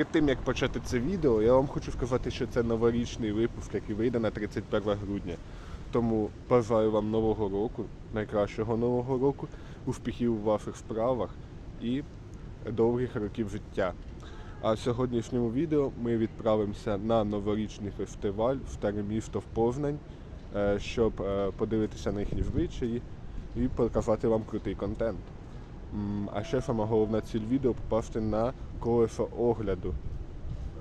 Перед тим як почати це відео, я вам хочу сказати, що це новорічний випуск, який вийде на 31 грудня. Тому бажаю вам нового року, найкращого нового року, успіхів у ваших справах і довгих років життя. А в сьогоднішньому відео ми відправимося на новорічний фестиваль в старе місто в Познань, е, щоб е, подивитися на їхні звичаї і показати вам крутий контент. А ще сама головна ціль відео попасти на колесо огляду.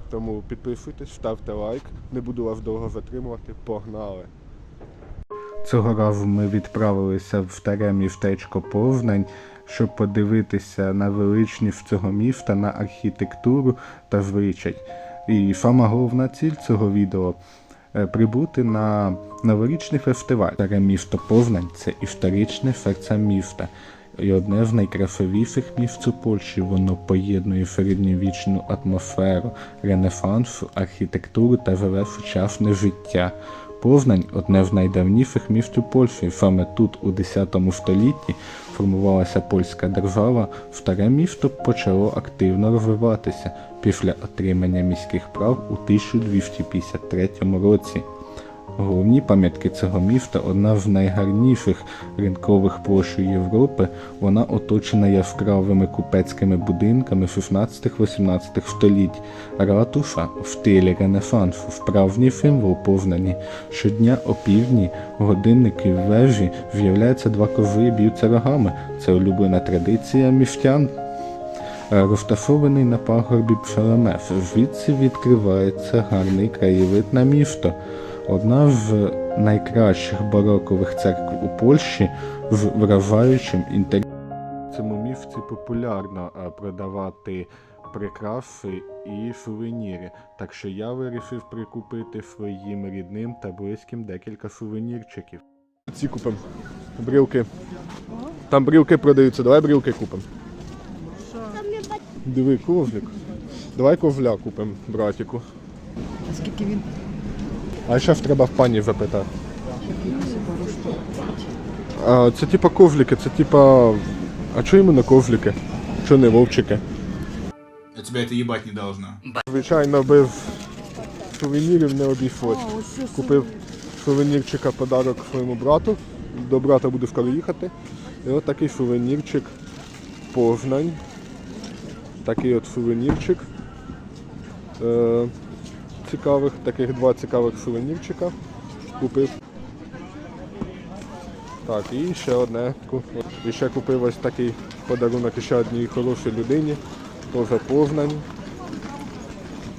Тому підписуйтесь, ставте лайк, не буду вас довго затримувати, погнали! Цього разу ми відправилися в старе містечко Познань, щоб подивитися на величність цього міста, на архітектуру та звичай. І сама головна ціль цього відео е, прибути на новорічний фестиваль. Старе місто Познань це історичне серце міста. І одне з найкрасивіших місць у Польщі. Воно поєднує середньовічну атмосферу, ренесансу, архітектуру та живе сучасне життя. Познань одне з найдавніших міст у Польщі. Саме тут, у X столітті, формувалася польська держава. Старе місто почало активно розвиватися після отримання міських прав у 1253 році. Головні пам'ятки цього міста одна з найгарніших ринкових площ Європи. Вона оточена яскравими купецькими будинками 16-18 століть. Ратуша в стилі Ренесансу, справжній символ Познані. Щодня о півдні годинники в вежі з'являються два кози і б'ються рогами. Це улюблена традиція містян. Е, Розташований на пагорбі Пшеремес. Звідси відкривається гарний краєвид на місто. Одна з найкращих барокових церкв у Польщі з вражаючим інтер'єром. В цьому місці популярно е, продавати прикраси і сувеніри. Так що я вирішив прикупити своїм рідним та близьким декілька сувенірчиків. Ці купимо. Брілки. Там брілки продаються, давай брілки купимо. Диви, ковзлик. Давай ковля купимо, братику. А скільки він? А зараз треба в пані запитати. А, це типа ковліки, це типа. А чого іменно ковліки? Чого не вовчики? А тебя это ебать не должно. Звичайно, без сувенірів не обійшлось. Купив сувенірчика подарок своєму брату. До брата буду скоро їхати. І от такий сувенірчик Познань. Такий от сувенірчик. Е, цікавих, таких два цікавих сувенірчика купив. Так, і ще одне. І ще купив ось такий подарунок ще одній хорошій людині. Теж Познань.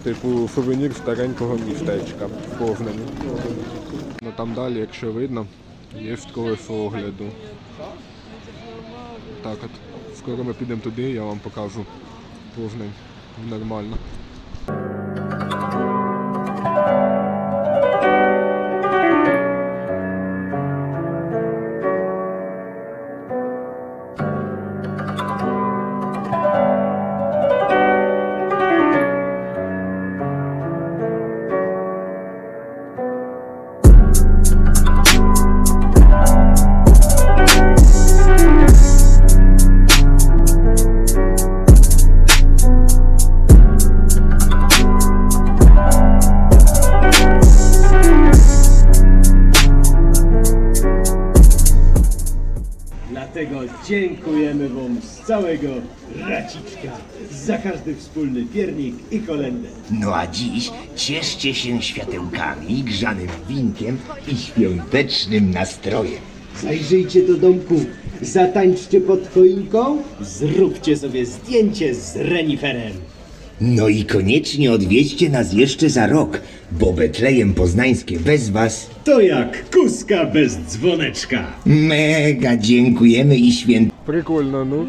Типу сувенір старенького містечка в Познані. Ну там далі, якщо видно, є колесо огляду. Так от. Скоро ми підемо туди, я вам покажу Познань. Нормально. Dziękujemy Wam z całego Raciczka za każdy wspólny piernik i kolędę. No a dziś cieszcie się światełkami, grzanym winkiem i świątecznym nastrojem. Zajrzyjcie do domku, zatańczcie pod choinką, zróbcie sobie zdjęcie z reniferem. No i koniecznie odwiedźcie nas jeszcze za rok, bo Betlejem Poznańskie bez was To jak kuska bez dzwoneczka. mega dziękujemy i święt... Прикольно, ну.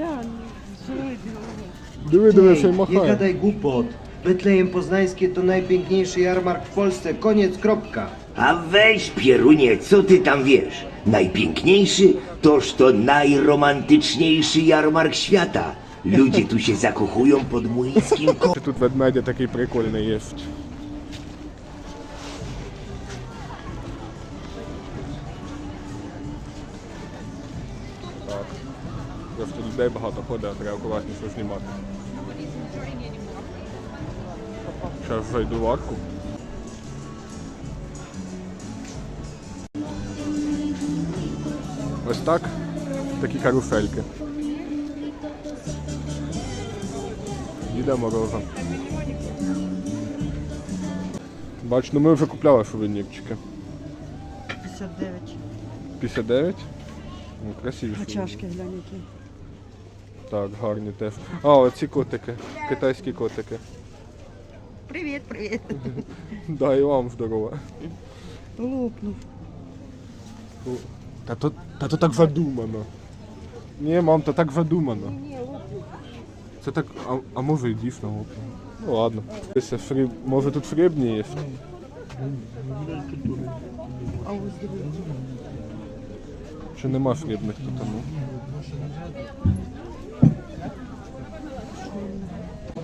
Диви, диви, що й Nie махає. gadaj głupot. Betlejem Poznańskie to najpiękniejszy jarmark w Polsce. Koniec, kropka. A weź, Pierunie, co ty tam wiesz? Najpiękniejszy toż to najromantyczniejszy jarmark świata. Ludzie tu się zakochują pod młyńskim ko... Тут ведмедя такий прикольний є. Так. Просто людей багато ходить, треба акуратніше знімати. Зараз зайду в арку. Ось так. Такі карусельки. Діда Мороза. Бач, ну ми вже купляли сувенірчики. 59. 59? Ну, красиві. А чашки глянь які. Так, гарні теж. А, оці котики. Китайські котики. Привіт, привіт. Да, і вам здорово. Лопнув. Та то, та то так задумано. Ні, мам, то так задумано. Це так, а, а може і дійсно лопне. Ну ладно. Дивися. Може тут фрібні є? А ось. Чи нема фрібних тут? Ну?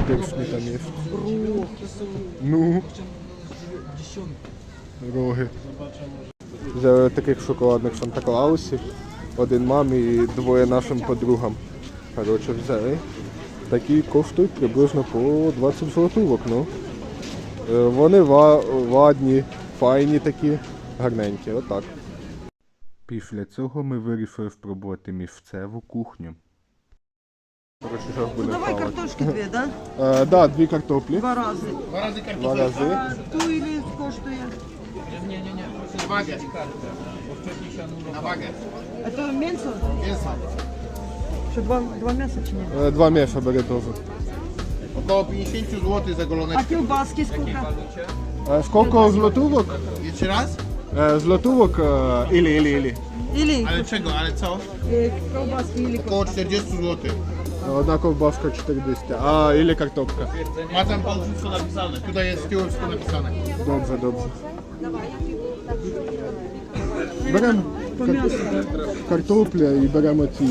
Першні там є. Ну. Роги. Взяли таких шоколадних Санта-Клаусів. Один мамі і двоє нашим подругам. Коротше, взяли. Такі коштують приблизно по 20 золотувок, ну. Е, Вони ва- ладні, файні такі, гарненькі, отак. Після цього ми вирішили спробувати місцеву кухню. Зараз Ну давай хавати. картошки дві, да? Е, да, дві картоплі. Два рази. Два рази. А ту или коштує? А то м'ясо? Що два, два м'яса чи ні? Е, Два м'яса бери теж. Około 50 zł za А goloneczkę. кілбаски скільки? Е, Скільки злотувок? Jeszcze raz? Е, Злотувок, е, ілі, ілі, ілі. Или Ale czego, ale co? е, колбаски, или Około 40 zł. Одна ковбаска 40. А, ілі картопка. Ma tam pan wszystko napisane. Tutaj jest z tyłu wszystko napisane. Добре, добре. Беремо по м'ясу. картопля і беремо ці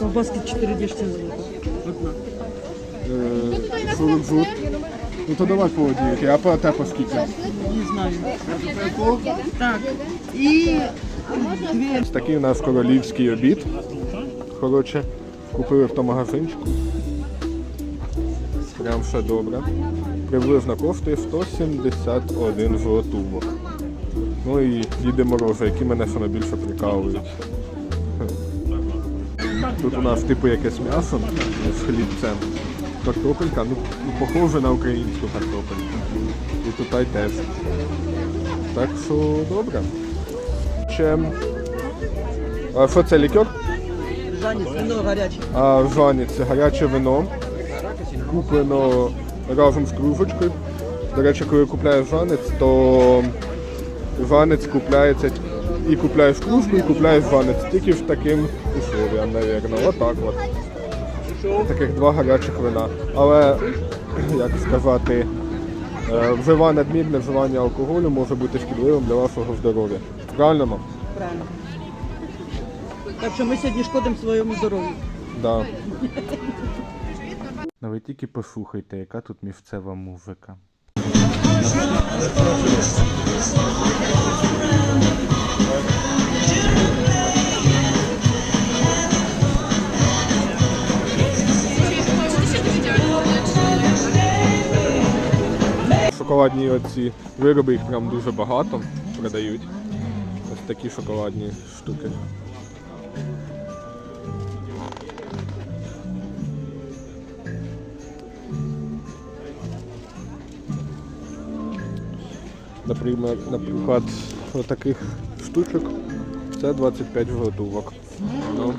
Колбаски 4 злота. е, жук-жук. Ну то давай по одній, а по те по скільки? Не знаю. Так. І дві. Такий у нас королівський обід. Коротше, купили в тому магазинчику. Прям все добре. Приблизно коштує 171 золотувок. Ну і Діди Мороза, які мене саме більше прикалують. Тут у нас типу якесь м'ясо з хлібцем. Картопелька, ну, ну похоже на українську картопельку. І тут й теж. Так що добре. Ще... А що це лікер? Жанець, вино гаряче. А Жані це гаряче вино. Куплено разом з кружечкою. До речі, коли купляєш жанець, то жанець купляється і купляєш кружку, і купляєш жанець. Тільки в таким условіям, напевно. Отак от. Таких два гарячих вина. Але, як сказати, е, вжива надмірне вживання алкоголю може бути шкідливим для вашого здоров'я. Правильно, мам? Правильно. Так що ми сьогодні шкодимо своєму здоров'ю. Да. Ну ви тільки послухайте, яка тут місцева музика. Шоколадні оці вироби, їх прям дуже багато продають. Ось такі шоколадні штуки. Наприклад, отаких штучок це 25 золотувок. Ну.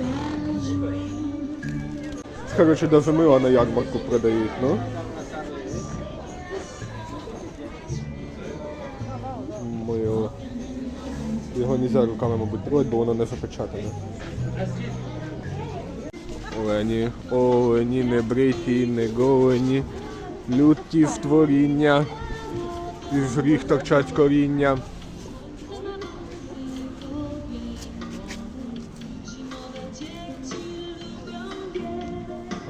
Коротше, даже мила на ярмарку продають, ну. Його не можна руками, мабуть, трогати, бо воно не запечатане. Олені, олені, не бриті, не голені, люті створіння із гріх торчать коріння.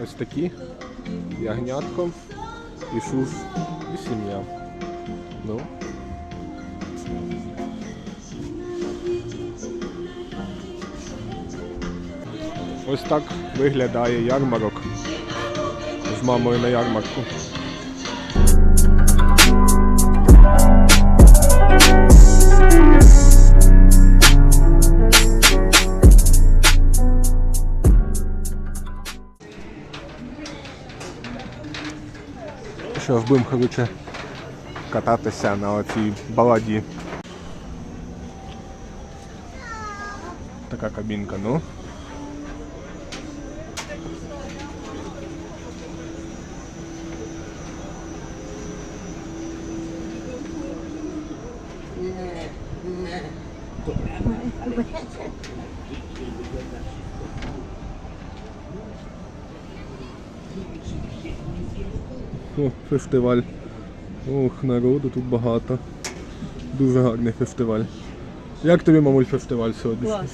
Ось такі. Ягнятко, Ісус і сім'я. Ну. Ось так виглядає ярмарок з мамою на ярмарку. Що ж будемо коротше, кататися на оцій баладі. Така кабінка, ну. О, фестиваль. Ох, народу тут багато. Дуже гарний фестиваль. Як тобі, мамуль, фестиваль сьогодні? Клас.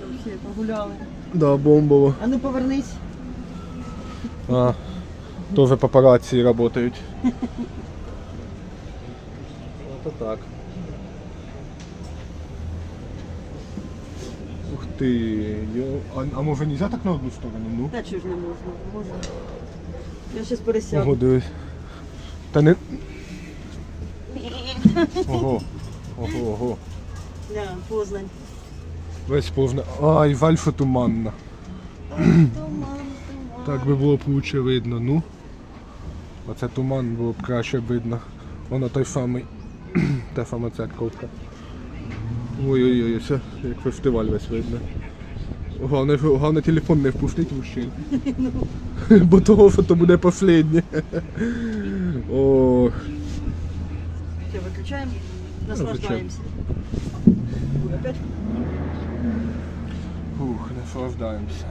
Вообще погуляли. Да, бомбово. А ну повернись. А, тоже папараці працюють. Ото так. Ух ти, йо. А, а може нельзя так на одну сторону? Ну. Та чого ж не можна? Можна. Я щас пересяду. Ого, дивись. Та не. Ого. Ого, ого. Да, Познань. Весь повна. Ай, вальфа туманна. Туман, туман. Так би було б лучше видно, ну. Оце туман було б краще видно. Воно той самий. Та сама церковка. Ой-ой-ой, це як фестиваль весь видно. Головне, головне телефон не впустить мужчин. Бо того фото буде последнє. Ох. Все, выключаем. Наслаждаемся. Ой, Опять Ух, наслаждаємося.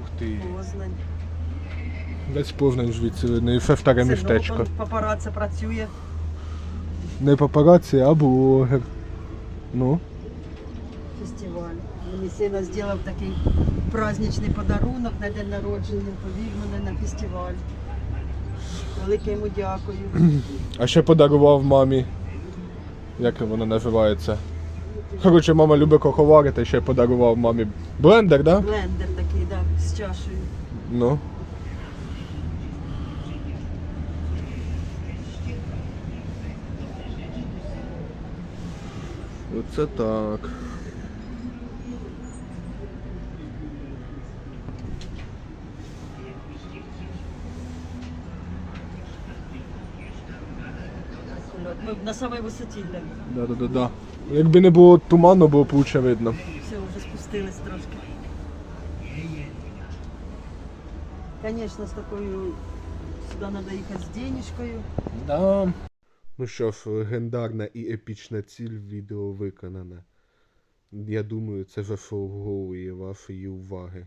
Ух ти. Познань. Весь Познань звідси видно. І ще старе містечко. Це працює. Не папараці, а блогер. Ну. Фестиваль. Мені сина зробив такий праздничний подарунок на день народження. Повів мене на фестиваль. Велике йому дякую. А ще подарував мамі. Як воно називається? Коротше, мама любить коховарити, ще подарував мамі блендер, да? Блендер такий, да, з чашею. Ну. Оце так. Ми на самій висоті глянь. Да-да-да-да. Якби не було туману, було б лучше видно. Все, вже спустились трошки. Звісно, з такою сюди треба їхати з денежкою. Да. Ну що ж, легендарна і епічна ціль відео виконана. Я думаю, це заслуговує вашої уваги.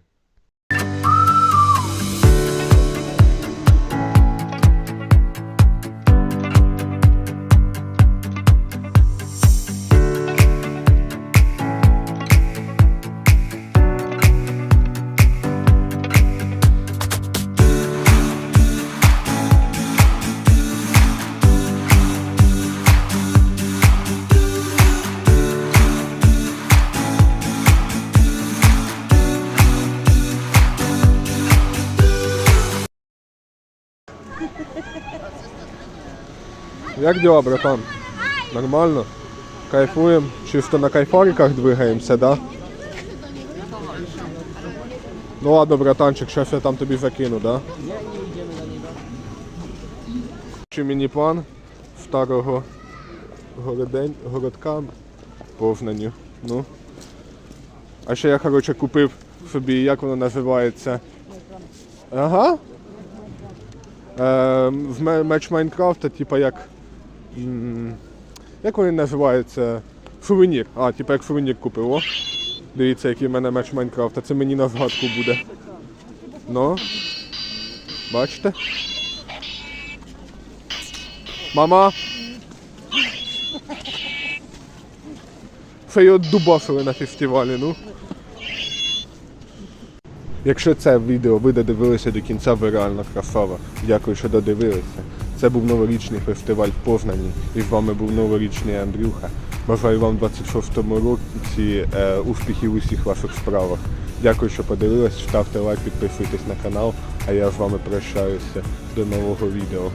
Як дела, братан? Нормально? Кайфуем? Чисто на кайфариках двигаемся, да? Ну ладно, братанчик, сейчас я там тобі закину, да? Чи міні-план старого городень, городка Познаню. Ну. А ще я, коротше, купив собі, як воно називається. Ага. Е, в меч Майнкрафта, типа як. Як вони називаються? Сувенір. А, типа як сувенір купив. Дивіться, який в мене меч Майнкрафта. Це мені на згадку буде. Ну. Бачите? Мама. Це його дубасили на фестивалі, ну. Якщо це відео ви додивилися до кінця, ви реально красава. Дякую, що додивилися. Це був новорічний фестиваль в Познані. І з вами був новорічний Андрюха. Бажаю вам в 26-му році е, успіхів у всіх ваших справах. Дякую, що подивились. Ставте лайк, підписуйтесь на канал, а я з вами прощаюся до нового відео.